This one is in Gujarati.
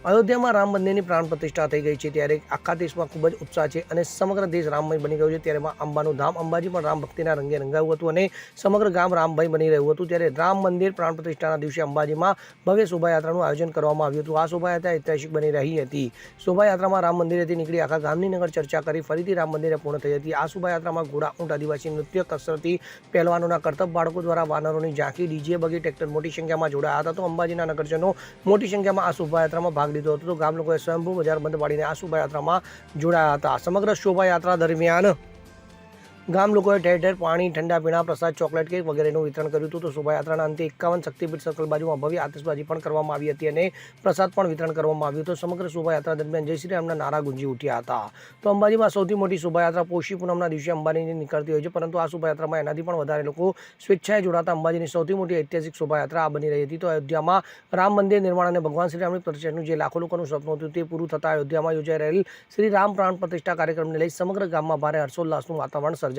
અયોધ્યામાં રામ મંદિરની પ્રાણ પ્રતિષ્ઠા થઈ ગઈ છે ત્યારે આખા દેશમાં ખૂબ જ ઉત્સાહ છે અને સમગ્ર દેશ રામમય બની ગયો છે. ત્યારે માં અંબાનું ધામ અંબાજી પણ રામ ભક્તિના રંગે રંગાયું હતું અને સમગ્ર ગામ રામભાઈ બની રહ્યું હતું. ત્યારે રામ મંદિર પ્રાણ પ્રતિષ્ઠાના દિવસે અંબાજીમાં ભવ્ય શોભાયાત્રાનું આયોજન કરવામાં આવ્યું હતું. આ શોભાયાત્રા ઐતિહાસિક બની રહી હતી. શોભાયાત્રામાં રામ મંદિરેથી નીકળી આખા ગામની નગર ચર્ચા કરી. ફરીથી રામ મંદિરે પૂર્ણ થઈ હતી. આ શોભાયાત્રામાં ઘોડા, ઊંટ, આદિવાસી નૃત્ય, કસરતી, પહેલવાનોના કરતબ, બાળકો દ્વારા વાનરોની ઝાંખી, ડીજે, બગી, ટ્રેક્ટર મોટી સંખ્યામાં જોડાયા હતા. તો અંબાજીના નગરજનો મોટી સંખ્યામાં આ શોભાયાત્રામાં ભાગ લીધો હતો. ગામ લોકોએ સ્વયંભૂ બજાર બંધ પાડીને આ શોભાયાત્રામાં જોડાયા હતા. સમગ્ર શોભાયાત્રા દરમિયાન ગામ લોકોએ ઠેર ઠેર પાણી, ઠંડા પીણા, પ્રસાદ, ચોકલેટ કેક વગેરેનું વિતરણ કર્યું હતું. તો શોભાયાત્રાના અંતે એકાવન શક્તિપીઠ સર્કલ બાજુમાં ભવ્ય આતશબાજી પણ કરવામાં આવી હતી અને પ્રસાદ પણ વિતરણ કરવામાં આવ્યું હતું. સમગ્ર શોભાયાત્રા દરમિયાન જય શ્રી રામના નારા ગુંજી ઉઠ્યા હતા. તો અંબાજીમાં સૌથી મોટી શોભાયાત્રા પોષી પૂનમના દિવસે અંબાજીની નીકળતી હોય છે. પરંતુ આ શોભાયાત્રામાં એનાથી પણ વધારે લોકો સ્વેચ્છાએ જોડાતા અંબાજીની સૌથી મોટી ઐતિહાસિક શોભાયાત્રા આ બની રહી હતી. તો અયોધ્યામાં રામ મંદિર નિર્માણ અને ભગવાન શ્રી રામની પ્રતિષ્ઠાનું જે લાખો લોકોનું સપનું હતું તે પૂરું થતાં અયોધ્યામાં યોજાઈ રહેલ શ્રી રામ પ્રાણ પ્રતિષ્ઠા કાર્યક્રમને લઈ સમગ્ર ગામમાં ભારે હર્ષોલ્લાસનું વાતાવરણ સર્જાયું.